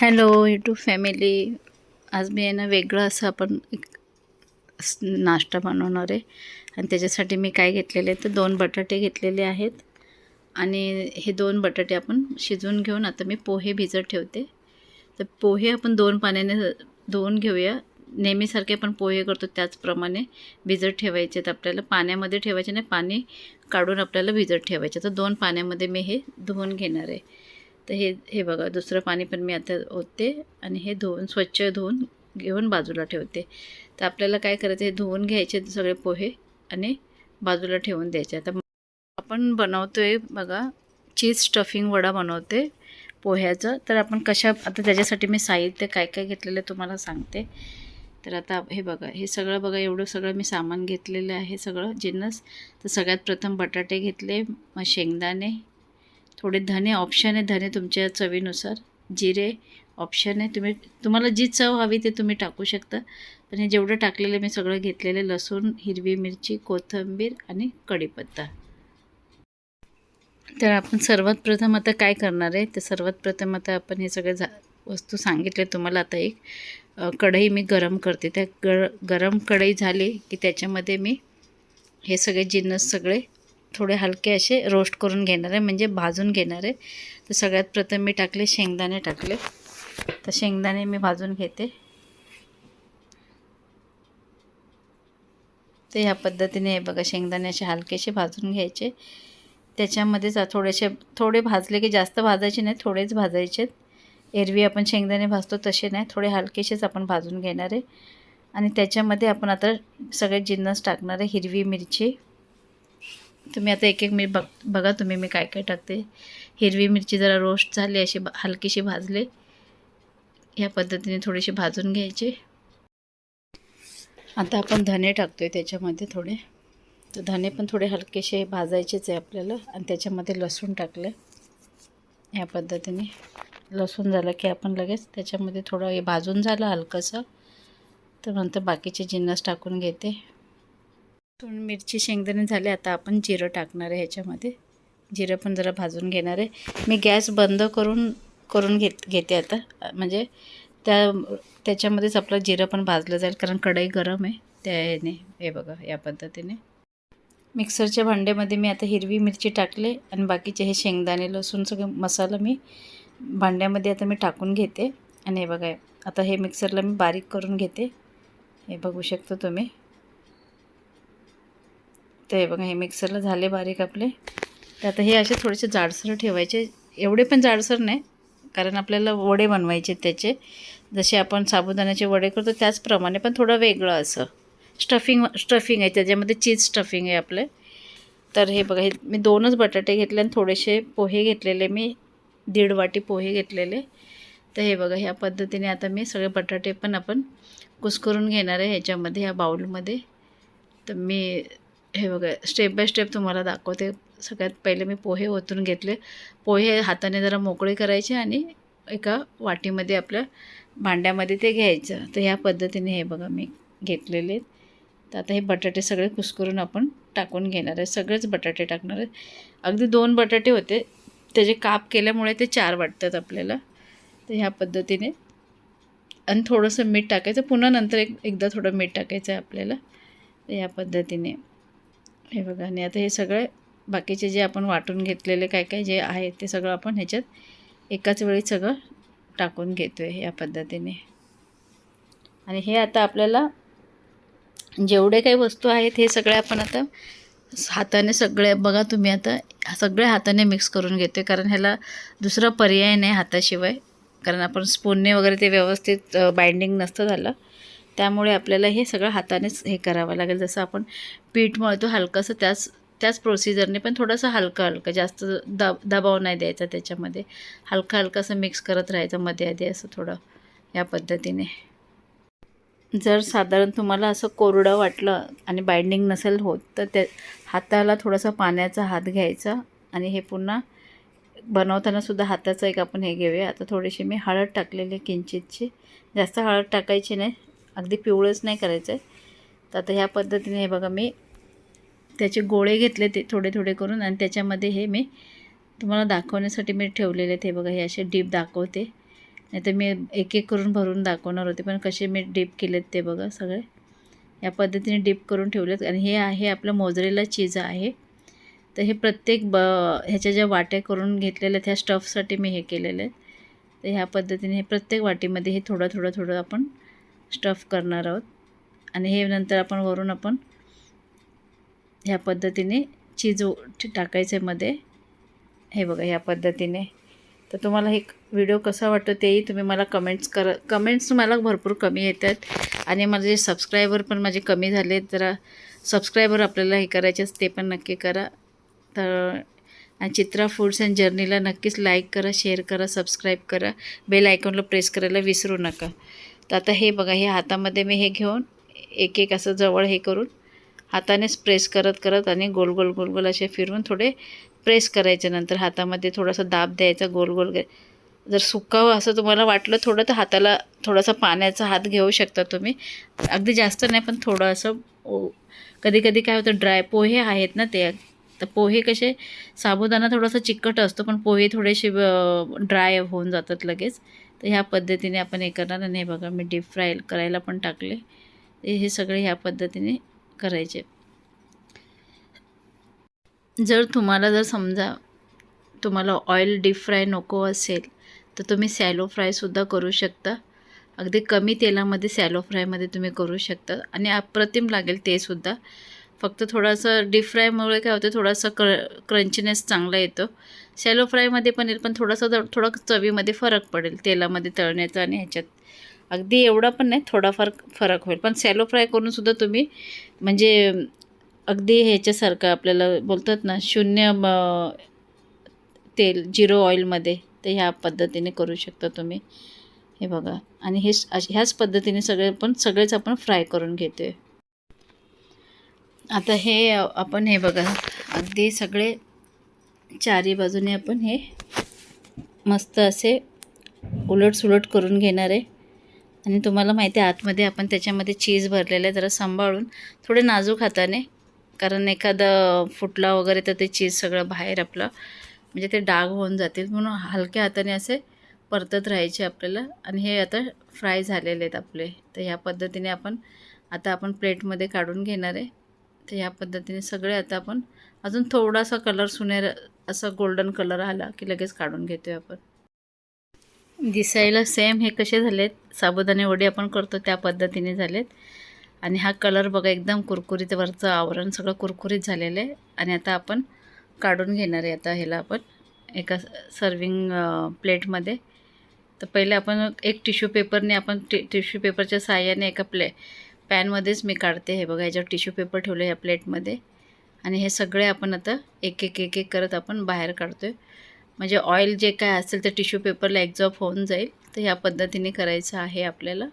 Hello YouTube family आज मी आहे ना वेगळं असं आपण एक नाश्ता बनवणार आहे. आणि त्याच्यासाठी मी काय घेतलेले तर दोन बटाटे घेतलेले आहेत. आणि हे दोन बटाटे आपण शिजवून घेऊन आता मी पोहे भिजत ठेवते. तर पोहे आपण दोन पाण्याने धुवून घेऊया. नेहमीसारखे आपण पोहे करतो त्याचप्रमाणे भिजत ठेवायचे आहेत आपल्याला. पाण्यामध्ये ठेवायचे नाही पाणी काढून आपल्याला भिजत ठेवायचे तर दोन पाण्यामध्ये मी हे धुवून घेणार आहे. तर हे हे बघा दुसरं पाणी पण मी आता ओतते आणि हे धुवून स्वच्छ धुवून घेऊन बाजूला ठेवते. तर आपल्याला काय करायचं हे धुवून घ्यायचे सगळे पोहे आणि बाजूला ठेवून द्यायचे. आता आपण बनवतोय बघा चीज स्टफिंग वडा बनवते पोह्याचं. तर आपण कशा आता त्याच्यासाठी मी साहित्य काय काय घेतलेलं तुम्हाला सांगते. तर आता हे बघा हे सगळं बघा एवढं सगळं मी सामान घेतलेलं आहे सगळं जिन्नस. तर सगळ्यात प्रथम बटाटे घेतले मग शेंगदाणे थोडे धने ऑप्शन आहे धने तुमच्या चवीनुसार. जिरे ऑप्शन आहे तुम्ही तुम्हाला जी चव हवी ते तुम्ही टाकू शकता. पण हे जेवढं टाकलेलं मी सगळं घेतलेलं लसूण हिरवी मिरची कोथिंबीर आणि कढीपत्ता. तर आपण सर्वात प्रथम आता काय करणार आहे? तर सर्वात प्रथम आता आपण हे सगळे झा वस्तू सांगितले तुम्हाला आता एक. कढई मी गरम करते. त्या गर गरम कढई झाली की त्याच्यामध्ये मी हे सगळे जिन्नस सगळे थोडे हलके असे रोस्ट करून घेणार आहे म्हणजे भाजून घेणार आहे. तर सगळ्यात प्रथम मी टाकले शेंगदाणे टाकले. तर शेंगदाणे मी भाजून घेते. तर ह्या पद्धतीने हे बघा शेंगदाणे असे हलकेसे भाजून घ्यायचे. त्याच्यामध्येच थोडेसे थोडे भाजले की जास्त भाजायचे नाही थोडेच भाजायचे. एरवी आपण शेंगदाणे भाजतो तसे नाही थोडे हलकेसेच आपण भाजून घेणार आहे. आणि त्याच्यामध्ये आपण आता सगळे जिन्नस टाकणार आहे हिरवी मिरची. तुम्ही आता एक एक मी बघ बघा तुम्ही मी काय काय टाकते. हिरवी मिरची जरा रोस्ट झाली अशी बा हलकीशी भाजले. ह्या पद्धतीने थोडीशी भाजून घ्यायची. आता आपण धने टाकतो आहे त्याच्यामध्ये थोडे. तर धने पण थोडे हलकेसे भाजायचेच आहे आपल्याला. आणि त्याच्यामध्ये लसूण टाकलं ह्या पद्धतीने. लसूण झालं की आपण लगेच त्याच्यामध्ये थोडं हे भाजून झालं हलकंसं. तर नंतर बाकीचे जिन्नस टाकून घेते. लसूण मिरची शेंगदाणे झाले आता आपण जिरं टाकणार आहे ह्याच्यामध्ये. जिरं पण जरा भाजून घेणार आहे. मी गॅस बंद करून करून घेत घेते आता. म्हणजे त्या त्याच्यामध्येच आपलं जिरं पण भाजलं जाईल कारण कढई गरम आहे. त्या हे बघा या पद्धतीने. मिक्सरच्या भांड्यामध्ये मी आता हिरवी मिरची टाकले आणि बाकीचे हे शेंगदाणे लसूण सगळं मसाला मी भांड्यामध्ये आता मी टाकून घेते. आणि हे बघा आता हे मिक्सरला मी बारीक करून घेते. हे बघू शकतो तुम्ही. तर हे बघा हे मिक्सरला झाले बारीक आपले. तर आता हे असे थोडेसे जाडसर ठेवायचे. एवढे पण जाडसर नाही कारण आपल्याला वडे बनवायचे त्याचे. जसे आपण साबुदाण्याचे वडे करतो त्याचप्रमाणे पण थोडं वेगळं असं. स्टफिंग स्टफिंग आहे त्याच्यामध्ये चीज स्टफिंग आहे आपलं. तर हे बघा हे मी दोनच बटाटे घेतले आणि थोडेसे पोहे घेतलेले. मी दीड वाटी पोहे घेतलेले. तर हे बघा ह्या पद्धतीने आता मी सगळे बटाटे पण आपण कुस्करून घेणार आहे ह्याच्यामध्ये ह्या बाऊलमध्ये तर मी हे बघा स्टेप बाय स्टेप तुम्हाला दाखवते. सगळ्यात पहिले मी पोहे ओतून घेतले. पोहे हाताने जरा मोकळे करायचे आणि एका वाटीमध्ये आपल्या भांड्यामध्ये ते घ्यायचं. तर ह्या पद्धतीने हे बघा मी घेतलेले तर आता हे बटाटे सगळे कुस्करून आपण टाकून घेणार आहे. सगळेच बटाटे टाकणार आहे अगदी दोन बटाटे होते. त्याचे काप केल्यामुळे ते चार वाटतात आपल्याला. तर ह्या पद्धतीने. आणि थोडंसं मीठ टाकायचं. पुन्हा नंतर एक एकदा थोडं मीठ टाकायचं आहे आपल्याला. तर ह्या पद्धतीने. हे बघा आणि आता हे सगळे बाकीचे जे आपण वाटून घेतलेले काय काय जे आहे ते सगळं आपण ह्याच्यात एकाच वेळी सगळं टाकून घेतो आहे या पद्धतीने. आणि हे आता आपल्याला जेवढे काही वस्तू आहेत हे सगळे आपण आता हाताने सगळे बघा तुम्ही आता सगळे हाताने मिक्स करून घेतो आहे कारण ह्याला दुसरा पर्याय नाही हाताशिवाय. कारण आपण स्पूनने वगैरे ते व्यवस्थित बाइंडिंग नसतं झालं. त्यामुळे आपल्याला हे सगळं हातानेच हे करावं लागेल. जसं आपण पीठ मळतो हलकंसं त्याच त्याच प्रोसिजरने पण थोडंसं हलकं हलकं. जास्त दब दबाव नाही द्यायचा त्याच्यामध्ये. हलकं हलकंसं मिक्स करत राहायचं मध्ये आधी असं थोडं या पद्धतीने. जर साधारण तुम्हाला असं कोरडं वाटलं आणि बाइंडिंग नसेल होत तर त्या हाताला थोडासा पाण्याचा हात घ्यायचा आणि हे पुन्हा बनवताना सुद्धा हाताचं एक आपण हे घेऊया. आता थोडीशी मी हळद टाकलेली आहे किंचितची जास्त हळद टाकायची नाही. अगदी पिवळंच नाही करायचं आहे तर आता ह्या पद्धतीने हे बघा मी त्याचे गोळे घेतले ते थोडे थोडे करून आणि त्याच्यामध्ये हे मी तुम्हाला दाखवण्यासाठी मी ठेवलेले ते बघा हे असे डीप दाखवते. नाही तर मी एक एक करून भरून दाखवणार होते पण कसे मी डीप केलेत ते बघा सगळे. या पद्धतीने डीप करून ठेवलेत आणि हे आहे आपलं मोजरेला चीज आहे. तर हे प्रत्येक ब ह्याच्या ज्या वाट्या करून घेतलेल्या आहेत ह्या स्टफसाठी मी हे केलेलं आहे तर ह्या पद्धतीने हे प्रत्येक वाटीमध्ये हे थोडं थोडं थोडं आपण स्टफ करणार आहोत. आणि हे नंतर आपण वरून आपण ह्या पद्धतीने चीज टाकायचं आहे मध्ये. हे बघा ह्या पद्धतीने. तर तुम्हाला हे व्हिडिओ कसा वाटतो तेही तुम्ही मला कमेंट्स कर कमेंट्स मला भरपूर कमी येतात. आणि माझे सबस्क्रायबर पण माझे कमी झाले जरा सबस्क्रायबर आपल्याला हे करायचे ते पण नक्की करा. तर आणि चित्रा फूड्स अँड जर्नीला नक्कीच लाईक करा शेअर करा सबस्क्राईब करा. बेल आयकॉनला प्रेस करायला विसरू नका. तर आता हे बघा हे हातामध्ये मी हे घेऊन एक एक असं जवळ हे करून हातानेच प्रेस करत करत आणि गोल गोल गोल गोल असे फिरवून थोडे प्रेस करायचे. नंतर हातामध्ये थोडासा दाब द्यायचा गोल गोल जर सुकावं असं तुम्हाला वाटलं थोडं तर हाताला थोडासा पाण्याचा हात घेऊ शकता तुम्ही. अगदी जास्त नाही पण थोडं असं कधी कधी काय होतं ड्राय पोहे आहेत ना ते तर पोहे कसे साबुदाणा थोडासा चिकट असतो पण पोहे थोडेसे ड्राय होऊन जातात लगेच. तर ह्या पद्धतीने आपण हे करणार आणि हे बघा मी डीप फ्राय करायला पण टाकले. हे सगळे ह्या पद्धतीने करायचे. जर तुम्हाला जर समजा तुम्हाला ऑइल डीप फ्राय नको असेल तर तुम्ही सॅलो फ्रायसुद्धा करू शकता. अगदी कमी तेलामध्ये सॅलो फ्रायमध्ये तुम्ही करू शकता. आणि अप्रतिम लागेल ते सुद्धा. फक्त थोडासा डीप फ्रायमुळे काय होतं थोडासा क्र क्रंचीनेस चांगला येतो. सॅलो फ्रायमध्ये पण येईल पण थोडासा थोडा चवीमध्ये फरक पडेल तेलामध्ये तळण्याचा आणि ह्याच्यात. अगदी एवढा पण नाही थोडाफार फरक होईल. पण सॅलो फ्राय करूनसुद्धा तुम्ही म्हणजे अगदी ह्याच्यासारखं आपल्याला बोलतात ना शून्य तेल जिरो ऑइलमध्ये तर ह्या पद्धतीने करू शकता तुम्ही. हे बघा. आणि हे ह्याच पद्धतीने सगळे पण सगळेच आपण फ्राय करून घेतो आहे आता हे आपण हे बघा. अगदी सगळे चारी बाजूने आपण हे मस्त असे उलट सुलट करून घेणार आहे. आणि तुम्हाला माहिती आहे आतमध्ये आपण त्याच्यामध्ये चीज भरलेलं आहे जरा सांभाळून थोडे नाजूक हाताने. कारण एखादं फुटला वगैरे तर ते चीज सगळं बाहेर आपलं म्हणजे ते डाग होऊन जातील. म्हणून हलक्या हाताने असे परतत राहायचे आपल्याला. आणि हे आता फ्राय झालेले आहेत आपले. तर ह्या पद्धतीने आपण आता आपण प्लेटमध्ये काढून घेणार आहे. तर ह्या पद्धतीने सगळे आता आपण अजून थोडासा कलर सुनेर असा गोल्डन कलर आला की लगेच काढून घेतो आहे आपण. दिसायला सेम हे कसे झालेत? साबुदाणे वडी आपण करतो त्या पद्धतीने झालेत. आणि हा कलर बघा एकदम कुरकुरीत वरचं आवरण सगळं कुरकुरीत झालेलं आहे. आणि आता आपण काढून घेणार आहे आता ह्याला आपण एका सर्विंग प्लेटमध्ये तर पहिले आपण एक टिश्यू पेपरने आपण टि टिश्यू पेपरच्या साह्याने एका प्ले पॅनमध्येच मी काढते हे बघा याच्यावर टिश्यू पेपर ठेवलं ह्या प्लेटमध्ये. आणि हे सगळे आपण आता एक एक एक एक करत आपण बाहेर काढतो आहे म्हणजे ऑइल जे काय असेल ते टिश्यू पेपरला एक्झॉप होऊन जाईल. तर ह्या पद्धतीने करायचं आहे आपल्याला.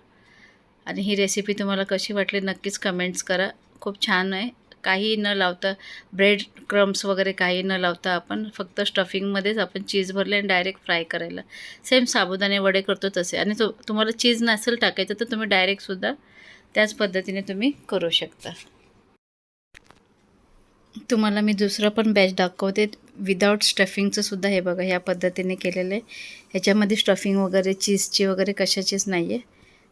आणि ही रेसिपी तुम्हाला कशी वाटली नक्कीच कमेंट्स करा. खूप छान आहे. काही न लावता ब्रेड क्रम्स वगैरे काही न लावता आपण फक्त स्टफिंगमध्येच आपण चीज भरले आणि डायरेक्ट फ्राय करायला. सेम साबुदाणे वडे करतो तसे. आणि तो तुम्हाला चीज नसेल टाकायचं तर तुम्ही डायरेक्टसुद्धा त्याच पद्धतीने तुम्ही करू शकता. तुम्हाला मी दुसरं पण बॅच दाखवते. विदाऊट स्टफिंगचं सुद्धा हे बघा ह्या पद्धतीने केलेलं आहे. ह्याच्यामध्ये स्टफिंग वगैरे चीजची वगैरे कशाचीच नाही आहे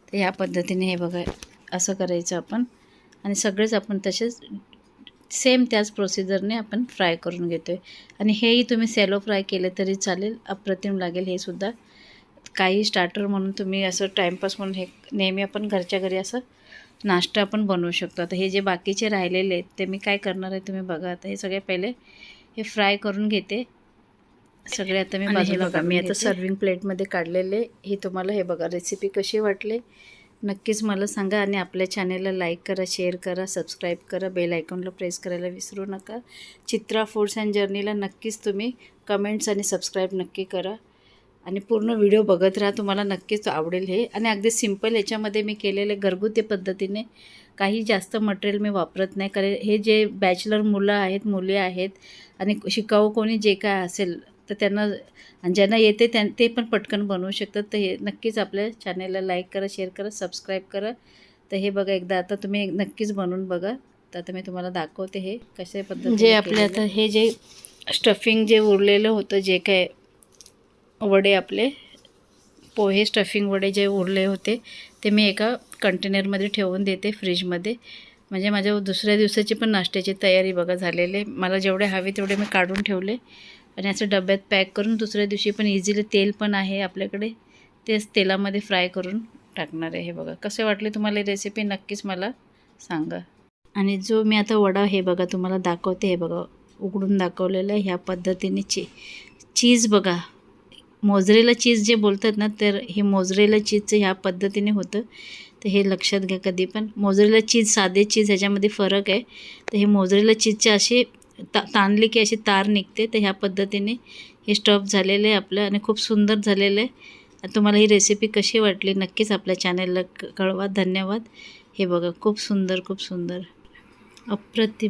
तर ह्या पद्धतीने हे बघा असं करायचं आपण. आणि सगळेच आपण तसेच सेम त्याच प्रोसिजरने आपण फ्राय करून घेतो आहे आणि हेही तुम्ही सॅलो फ्राय केले तरी चालेल अप्रतिम लागेल हे सुद्धा. काही स्टार्टर म्हणून तुम्ही असं टाईमपास म्हणून हे नेहमी आपण घरच्या घरी असं नाश्ता आपण बनवू शकतो. आता हे जे बाकीचे राहिलेले आहेत ते मी काय करणार आहे तुम्ही बघा. आता हे सगळे पहिले हे फ्राय करून घेते. सगळे आता मी बाजूला बघा मी आता सर्विंग प्लेटमध्ये काढलेले. हे तुम्हाला हे बघा रेसिपी कशी वाटली? नक्कीच मला सांगा आणि आपल्या चॅनेलला लाईक करा शेअर करा सबस्क्राईब करा. बेल आयकॉनला प्रेस करायला विसरू नका. चित्रा फूड्स अँड जर्नीला नक्कीच तुम्ही कमेंट्स आणि सबस्क्राईब नक्की करा. आणि पूर्ण व्हिडिओ बघत राहा तुम्हाला नक्कीच आवडेल हे. आणि अगदी सिंपल याच्यामध्ये मी केलेले घरगुती पद्धतीने काही जास्त मटेरियल मी वापरत नाही कारण हे जे बॅचलर मुलं आहेत मुली आहेत आणि शिकाऊ कोणी जे काय असेल तर त्यांना आणि ज्यांना येते त्यां ते पण पटकन बनवू शकतात. तर हे नक्कीच आपल्या चॅनेलला लाईक करा शेअर करा सबस्क्राईब करा. तर हे बघा एकदा आता तुम्ही नक्कीच बनवून बघा. तर आता मी तुम्हाला दाखवते हे कशा पद्धतीने जे आपले आता हे जे स्टफिंग जे उरलेलं होतं जे काय वडे आपले पोहे स्टफिंग वडे जे उरले होते ते मी एका कंटेनरमध्ये ठेवून देते फ्रीजमध्ये म्हणजे माझ्या दुसऱ्या दिवसाची पण नाश्त्याची तयारी बघा झालेली मला जेवढे हवे तेवढे मी काढून ठेवले. आणि असं डब्यात पॅक करून दुसऱ्या दिवशी पण इझिली तेल पण आहे आपल्याकडे. तेच तेलामध्ये फ्राय करून टाकणार आहे हे बघा. कसे वाटले तुम्हाला रेसिपी नक्कीच मला सांगा. आणि जो मी आता वडा हे बघा तुम्हाला दाखवते हे बघा उघडून दाखवलेलं ह्या पद्धतीने ची चीज बघा. मोजरेला चीज जे बोलतात ना तर हे मोजरेला चीजचं ह्या पद्धतीने होतं. तर हे लक्षात घ्या कधी पण. मोजरेला चीज साधे चीज ह्याच्यामध्ये फरक आहे. तर हे मोजरेला चीजचे असे ता ताणले की अशी तार निघते. तर ह्या पद्धतीने हे स्टॉप झालेलं आहे आपलं आणि खूप सुंदर झालेलं आहे. तुम्हाला ही रेसिपी कशी वाटली नक्कीच आपल्या चॅनलला कळवा. धन्यवाद. हे बघा खूप सुंदर खूप सुंदर. अप्रतिम.